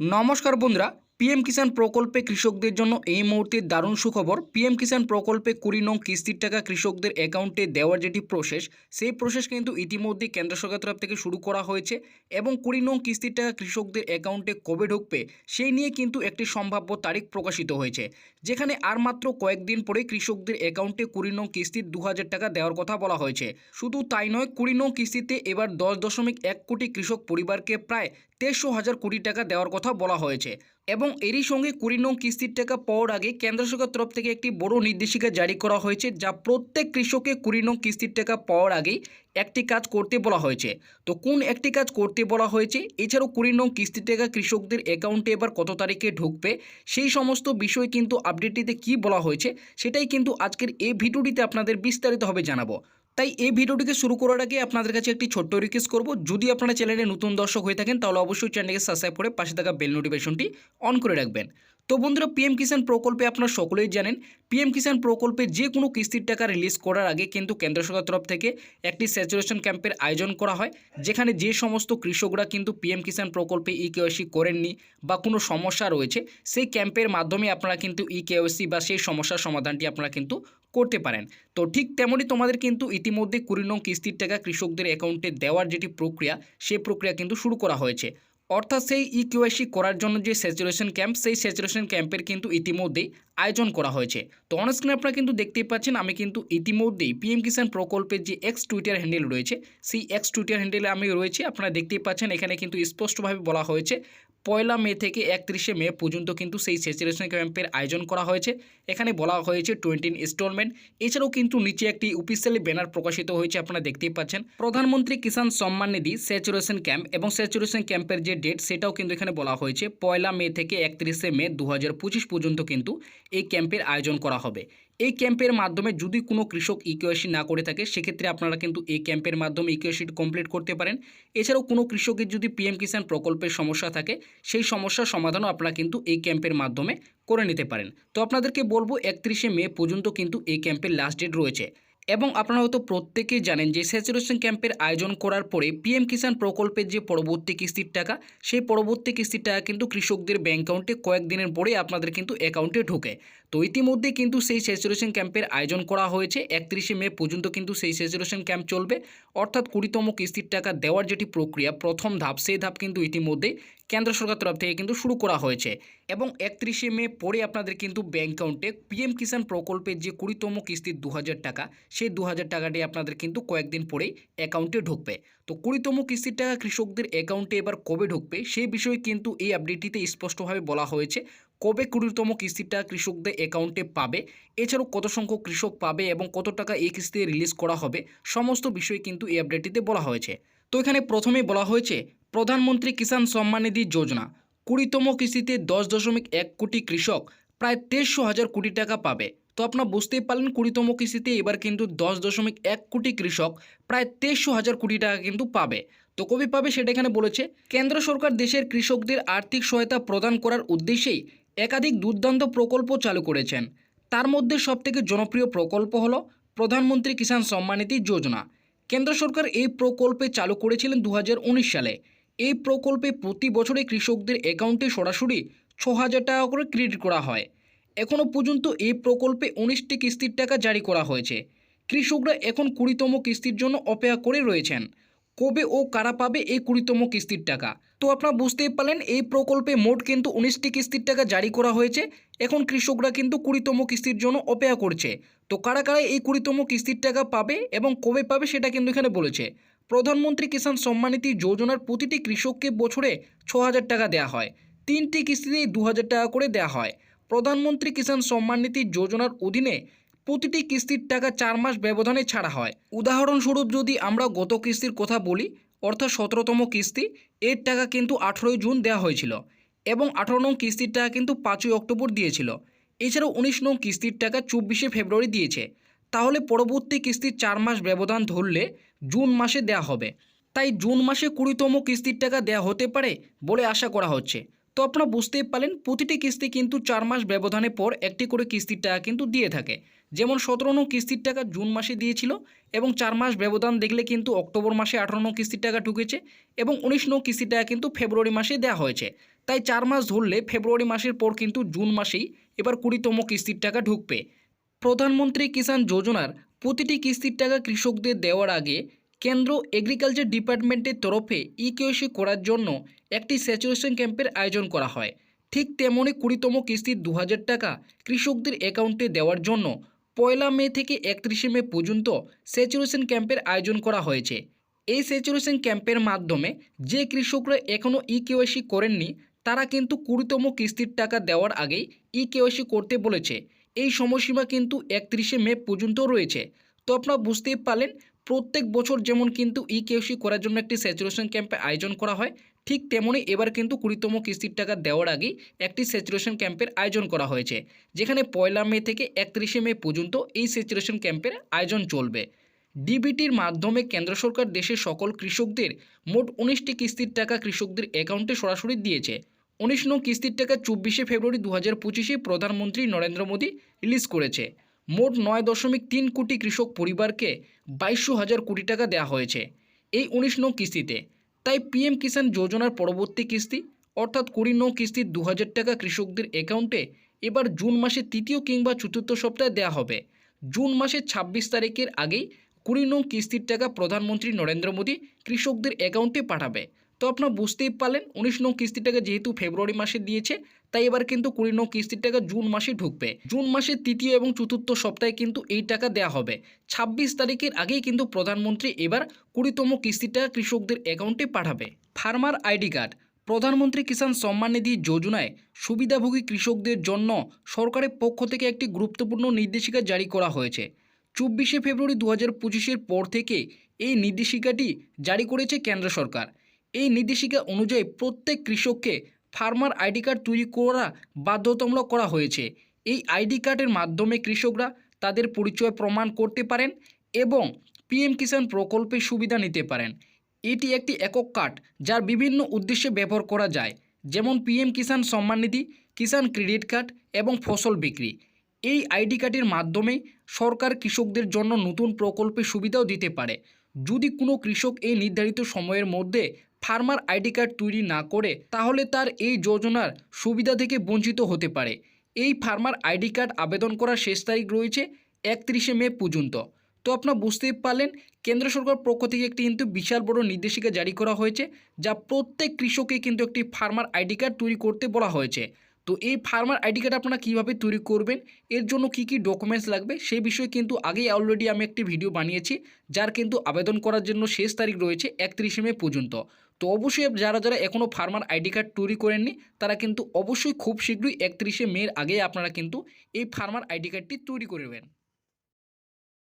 নমস্কার বন্ধুরা পিএম কিষাণ প্রকল্পে কৃষকদের জন্য এই মুহূর্তে দারুণ সুখবর। পিএম কিষাণ প্রকল্পে কুড়ি নং কিস্তির টাকা কৃষকদের অ্যাকাউন্টে দেওয়ার যেটি প্রসেস, সেই প্রসেস কিন্তু ইতিমধ্যে কেন্দ্র সরকার তরফ থেকে শুরু করা হয়েছে এবং কুড়ি নং কিস্তির টাকা কৃষকদের অ্যাকাউন্টে কবে ঢুকবে, সেই নিয়ে কিন্তু একটি সম্ভাব্য তারিখ প্রকাশিত হয়েছে। যেখানে আর মাত্র কয়েকদিন পরে কৃষকদের অ্যাকাউন্টে কুড়ি নং কিস্তির দু হাজার টাকা দেওয়ার কথা বলা হয়েছে। শুধু তাই নয়, কুড়ি নং কিস্তিতে এবার দশ দশমিক এক কোটি কৃষক পরিবারকে প্রায় তেরোশো হাজার কোটি টাকা দেওয়ার কথা বলা হয়েছে এবং এরই সঙ্গে কুড়ি নং কিস্তির টাকা পাওয়ার আগে কেন্দ্র সরকার তরফ থেকে একটি বড় নির্দেশিকা জারি করা হয়েছে, যা প্রত্যেক কৃষককে কুড়ি নং কিস্তির টাকা পাওয়ার আগেই একটি কাজ করতে বলা হয়েছে। তো কোন একটি কাজ করতে বলা হয়েছে? এছাড়াও কুড়ি নং কিস্তির টাকা কৃষকদের অ্যাকাউন্টে এবার কত তারিখে ঢুকবে? সেই সমস্ত বিষয় কিন্তু আপডেটটিতে কি বলা হয়েছে, সেটাই কিন্তু আজকের এই ভিডিওটিতে আপনাদের বিস্তারিতভাবে জানাব। তাই এই ভিডিওটিকে শুরু করার আগে আপনাদের কাছে একটি ছোট্ট রিকোয়েস্ট করব। যদি আপনারা চ্যানেলে নতুন দর্শক হয়ে থাকেন, তাহলে অবশ্যই চ্যানেলকে সাবস্ক্রাইব করে পাশে থাকা বেল নোটিফিকেশনটি অন করে রাখবেন। তো বন্ধুরা পিএম কিষাণ প্রকল্পে আপনারা সকলেই জানেন পিএম কিষাণ প্রকল্পে যে কোনো কিস্তির টাকা রিলিজ করার আগে কিন্তু কেন্দ্র সরকার তরফ থেকে একটি স্যাচুরেশন ক্যাম্পের আয়োজন করা হয়, যেখানে যে সমস্ত কৃষকরা কিন্তু পিএম কিষাণ প্রকল্পে ই কেওয়াইসি করেননি বা কোনো সমস্যা রয়েছে, সেই ক্যাম্পের মাধ্যমে আপনারা কিন্তু ই কেওয়াইসি বা সেই সমস্যার সমাধানটি আপনারা কিন্তু করতে পারেন। তো ঠিক তেমনই তোমাদের কিন্তু ইতিমধ্যে কুড়ি নং কিস্তির টাকা কৃষকদের অ্যাকাউন্টে দেওয়ার যেটি প্রক্রিয়া সেই প্রক্রিয়া কিন্তু শুরু করা হয়েছে। অর্থাৎ সেই ই কিউআইসি করার জন্য যে স্যাচুরেশন ক্যাম্প সেই স্যাচুরেশন ক্যাম্পের কিন্তু ইতিমধ্যেই আয়োজন করা হয়েছে। তো অনস্ক্রিনে আপনারা কিন্তু দেখতেই পাচ্ছেন, আমি কিন্তু ইতিমধ্যেই পিএম কিষাণ প্রকল্পের যে এক্স টুইটার হ্যান্ডেল রয়েছে, সেই এক্স টুইটার হ্যান্ডেলে আমি রয়েছে। আপনারা দেখতেই পাচ্ছেন, এখানে কিন্তু স্পষ্টভাবে বলা হয়েছে পয়লা মে থেকে একত্রিশে মে পর্যন্ত কিন্তু সেই স্যাচুরেশন ক্যাম্পের আয়োজন করা হয়েছে। এখানে বলা হয়েছে টোয়েন্টি ইনস্টলমেন্ট। এছাড়াও কিন্তু নিচে একটি অফিসিয়ালি ব্যানার প্রকাশিত হয়েছে, আপনারা দেখতেই পাচ্ছেন। প্রধানমন্ত্রী কিষাণ সম্মান নিধি স্যাচুরেশন ক্যাম্প এবং স্যাচুরেশন ক্যাম্পের যে ডেট সেটাও কিন্তু এখানে বলা হয়েছে। পয়লা মে থেকে একত্রিশে মে দু হাজার পঁচিশ পর্যন্ত কিন্তু এই ক্যাম্পের আয়োজন করা হবে। এই ক্যাম্পের মাধ্যমে যদি কোনো কৃষক ইকেওয়াইসি না করে থাকে, সেক্ষেত্রে আপনারা কিন্তু এই ক্যাম্পের মাধ্যমে ইকেওয়াইসি কমপ্লিট করতে পারেন। এছাড়াও কোনো কৃষকের যদি পিএম কিষাণ প্রকল্পের সমস্যা থাকে, সেই সমস্যার সমাধানও আপনারা কিন্তু এই ক্যাম্পের মাধ্যমে করে নিতে পারেন। তো আপনাদেরকে বলব, একত্রিশে মে পর্যন্ত কিন্তু এই ক্যাম্পের লাস্ট ডেট রয়েছে। এবং আপনারা হয়তো প্রত্যেকেই জানেন যে স্যাচুরেশন ক্যাম্পের আয়োজন করার পরে পিএম কিষাণ প্রকল্পের যে পরবর্তী কিস্তির টাকা, সেই পরবর্তী কিস্তির টাকা কিন্তু কৃষকদের ব্যাঙ্ক অ্যাকাউন্টে কয়েকদিনের পরে আপনাদের কিন্তু অ্যাকাউন্টে ঢোকে। তো ইতিমধ্যে কিন্তু সেই স্যাচুরেশন ক্যাম্পের আয়োজন করা হয়েছে, একত্রিশে মে পর্যন্ত কিন্তু সেই স্যাচুরেশন ক্যাম্প চলবে। অর্থাৎ কুড়িতম কিস্তির টাকা দেওয়ার যেটি প্রক্রিয়া, প্রথম ধাপ, সেই ধাপ কিন্তু ইতিমধ্যে কেন্দ্র সরকার তরফ থেকে কিন্তু শুরু করা হয়েছে। এবং একত্রিশে মে পরে আপনাদের কিন্তু ব্যাঙ্ক অ্যাকাউন্টে পিএম কিষাণ প্রকল্পের যে কুড়িতম কিস্তির দু টাকা, সেই দু হাজার টাকাটি আপনাদের কিন্তু কয়েকদিন পরেই অ্যাকাউন্টে ঢুকবে। তো কুড়িতম কিস্তির টাকা কৃষকদের অ্যাকাউন্টে এবার কবে ঢুকবে সেই বিষয়ে কিন্তু এই আপডেটটিতে স্পষ্টভাবে বলা হয়েছে। কবে কুড়িতম কিস্তির টাকা কৃষকদের অ্যাকাউন্টে পাবে, এছাড়াও কত সংখ্যক কৃষক পাবে এবং কত টাকা এই কিস্তিতে রিলিজ করা হবে, সমস্ত বিষয় কিন্তু এই আপডেটটিতে বলা হয়েছে। তো এখানে প্রথমেই বলা হয়েছে প্রধানমন্ত্রী কিষাণ সম্মান নিধি যোজনা, কুড়িতম কিস্তিতে দশ দশমিক এক কোটি কৃষক, প্রায় তেইশশো হাজার কোটি টাকা পাবে। তো আপনারা বুঝতেই পারলেন, কুড়িতম কিস্তিতে এবার কিন্তু দশ দশমিক এক কোটি কৃষক, প্রায় তেইশশো হাজার কোটি টাকা কিন্তু পাবে। তো কবে পাবে সেটা এখানে বলেছে, কেন্দ্র সরকার দেশের কৃষকদের আর্থিক সহায়তা প্রদান করার উদ্দেশ্যেই একাধিক দুর্দান্ত প্রকল্প চালু করেছেন। তার মধ্যে সবথেকে জনপ্রিয় প্রকল্প হল প্রধানমন্ত্রী কিষাণ সম্মান নিধি যোজনা। কেন্দ্র সরকার এই প্রকল্পে চালু করেছিলেন দু হাজার উনিশ সালে। এই প্রকল্পে প্রতি বছরে কৃষকদের অ্যাকাউন্টে সরাসরি ছ হাজার টাকা করে ক্রেডিট করা হয়। এখনও পর্যন্ত এই প্রকল্পে উনিশটি কিস্তির টাকা জারি করা হয়েছে। কৃষকরা এখন কুড়িতম কিস্তির জন্য অপেক্ষা করে রয়েছেন। কবে ও কারা পাবে এই কুড়িতম কিস্তির টাকা? তো আপনারা বুঝতেই পারলেন, এই প্রকল্পে মোট কিন্তু উনিশটি কিস্তির টাকা জারি করা হয়েছে। এখন কৃষকরা কিন্তু কুড়িতম কিস্তির জন্য অপেক্ষা করছে। তো কারা কারা এই কুড়িতম কিস্তির টাকা পাবে এবং কবে পাবে সেটা কিন্তু এখানে বলেছে। প্রধানমন্ত্রী কিষাণ সম্মানিধি যোজনার প্রতিটি কৃষককে বছরে ছ হাজার টাকা দেওয়া হয়। তিনটি কিস্তিতে দু হাজার টাকা করে দেওয়া হয়। প্রধানমন্ত্রী কিষাণ সম্মান নিধি যোজনার অধীনে প্রতিটি কিস্তির টাকা চার মাস ব্যবধানে ছাড়া হয়। উদাহরণস্বরূপ যদি আমরা গত কিস্তির কথা বলি, অর্থাৎ সতেরোতম কিস্তি, এর টাকা কিন্তু আঠেরোই জুন দেওয়া হয়েছিল এবং আঠারো নং কিস্তির টাকা কিন্তু পাঁচই অক্টোবর দিয়েছিল। এছাড়াও উনিশ নং কিস্তির টাকা চব্বিশে ফেব্রুয়ারি দিয়েছে। তাহলে পরবর্তী কিস্তির চার মাস ব্যবধান ধরলে জুন মাসে দেয়া হবে। তাই জুন মাসে কুড়িতম কিস্তির টাকা দেয়া হতে পারে বলে আশা করা হচ্ছে। তো আপনারা বুঝতেই পারলেন, প্রতিটি কিস্তি কিন্তু চার মাস ব্যবধানে পর একটি করে কিস্তির টাকা কিন্তু দিয়ে থাকে। যেমন সতেরো নং কিস্তির টাকা জুন মাসে দিয়েছিল এবং চার মাস ব্যবধান দেখলে কিন্তু অক্টোবর মাসে আঠারো নং কিস্তির টাকা ঢুকেছে এবং উনিশ নং কিস্তির টাকা কিন্তু ফেব্রুয়ারি মাসে দেওয়া হয়েছে। তাই চার মাস ধরলে ফেব্রুয়ারি মাসের পর কিন্তু জুন মাসেই এবার কুড়িতম কিস্তির টাকা ঢুকবে। প্রধানমন্ত্রী কিষাণ যোজনার প্রতিটি কিস্তির টাকা কৃষকদের দেওয়ার আগে কেন্দ্র এগ্রিকালচার ডিপার্টমেন্টের তরফে ই কেওসি করার জন্য একটি স্যাচুরেশন ক্যাম্পের আয়োজন করা হয়। ঠিক তেমনই কুড়িতম কিস্তির দু হাজার টাকা কৃষকদের অ্যাকাউন্টে দেওয়ার জন্য পয়লা মে থেকে একত্রিশে মে পর্যন্ত স্যাচুরেশন ক্যাম্পের আয়োজন করা হয়েছে। এই স্যাচুরেশন ক্যাম্পের মাধ্যমে যে কৃষকরা এখনও ই কেওয়াইসি করেননি, তারা কিন্তু কুড়িতম কিস্তির টাকা দেওয়ার আগেই ই কেওয়াইসি করতে বলেছে। এই সময়সীমা কিন্তু একত্রিশে মে পর্যন্ত রয়েছে। তো আপনারা বুঝতেই পারলেন, প্রত্যেক বছর যেমন কিন্তু ই কেওসি করার জন্য একটি স্যাচুরেশন ক্যাম্পে আয়োজন করা হয়, ঠিক তেমনই এবার কিন্তু কুড়িতম কিস্তির টাকা দেওয়ার আগেই একটি স্যাচুরেশন ক্যাম্পের আয়োজন করা হয়েছে, যেখানে পয়লা মে থেকে একত্রিশে মে পর্যন্ত এই স্যাচুরেশন ক্যাম্পের আয়োজন চলবে। ডিবিটির মাধ্যমে কেন্দ্র সরকার দেশের সকল কৃষকদের মোট উনিশটি কিস্তির টাকা কৃষকদের অ্যাকাউন্টে সরাসরি দিয়েছে। উনিশ নং কিস্তির টাকা চব্বিশে ফেব্রুয়ারি দু হাজার পঁচিশে প্রধানমন্ত্রী নরেন্দ্র মোদী রিলিজ করেছে। মোট নয় দশমিক তিন কোটি কৃষক পরিবারকে বাইশশো হাজার কোটি টাকা দেওয়া হয়েছে এই উনিশ নং কিস্তিতে। তাই পিএম কিষাণ যোজনার পরবর্তী কিস্তি, অর্থাৎ কুড়ি নং কিস্তির দু হাজার টাকা কৃষকদের অ্যাকাউন্টে এবার জুন মাসের তৃতীয় কিংবা চতুর্থ সপ্তাহে দেওয়া হবে। জুন মাসের ছাব্বিশ তারিখের আগেই কুড়ি নং কিস্তির টাকা প্রধানমন্ত্রী নরেন্দ্র মোদী কৃষকদের অ্যাকাউন্টে পাঠাবে। তো আপনারা বুঝতেই পারলেন, উনিশ নং কিস্তির টাকা যেহেতু ফেব্রুয়ারি মাসে দিয়েছে, তাই এবার কিন্তু কুড়ি নং কিস্তির টাকা জুন মাসে ঢুকবে। জুন মাসের তৃতীয় এবং চতুর্থ সপ্তাহে কিন্তু এই টাকা দেওয়া হবে। ছাব্বিশ তারিখের আগেই কিন্তু প্রধানমন্ত্রী এবার কুড়িতম কিস্তির টাকা কৃষকদের অ্যাকাউন্টে পাঠাবে। ফার্মার আইডি কার্ড, প্রধানমন্ত্রী কিষাণ সম্মান নিধি যোজনায় সুবিধাভোগী কৃষকদের জন্য সরকারের পক্ষ থেকে একটি গুরুত্বপূর্ণ নির্দেশিকা জারি করা হয়েছে। চব্বিশে ফেব্রুয়ারি দু হাজার পর থেকে এই নির্দেশিকাটি জারি করেছে কেন্দ্র সরকার। এই নির্দেশিকা অনুযায়ী প্রত্যেক কৃষককে ফার্মার আইডি কার্ড তৈরি করা বাধ্যতামূলক করা হয়েছে। এই আইডি কার্ডের মাধ্যমে কৃষকরা তাদের পরিচয় প্রমাণ করতে পারেন এবং পিএম কিষাণ প্রকল্পের সুবিধা নিতে পারেন। এটি একটি একক কার্ড যার বিভিন্ন উদ্দেশ্যে ব্যবহার করা যায়। যেমন পিএম কিষাণ সম্মান নিধি, কিষাণ ক্রেডিট কার্ড এবং ফসল বিক্রি। এই আইডি কার্ডের মাধ্যমে সরকার কৃষকদের জন্য নতুন প্রকল্পের সুবিধাও দিতে পারে। যদি কোনো কৃষক এই নির্ধারিত সময়ের মধ্যে ফার্মার আইডি কার্ড তৈরি না করে তাহলে তার এই যোজনার সুবিধা থেকে বঞ্চিত হতে পারে। এই ফার্মার আইডি কার্ড আবেদন করার শেষ তারিখ রয়েছে একত্রিশে মে পর্যন্ত। তো আপনারা বুঝতেই পারলেন, কেন্দ্র সরকার পক্ষ থেকে একটি কিন্তু বিশাল বড় নির্দেশিকা জারি করা হয়েছে, যা প্রত্যেক কৃষককে কিন্তু একটি ফার্মার আইডি কার্ড তৈরি করতে বলা হয়েছে। তো এই ফার্মার আইডি কার্ড আপনারা কীভাবে তৈরি করবেন, এর জন্য কি কি ডকুমেন্টস লাগবে, সেই বিষয়ে কিন্তু আগেই অলরেডি আমি একটি ভিডিও বানিয়েছি, যার কিন্তু আবেদন করার জন্য শেষ তারিখ রয়েছে একত্রিশে মে পর্যন্ত। তো অবশ্যই যারা যারা এখনও ফার্মার আইডি কার্ড তৈরি করেননি, তারা কিন্তু অবশ্যই খুব শীঘ্রই একত্রিশে মের আগে আপনারা কিন্তু এই ফার্মার আইডি কার্ডটি তৈরি করবেন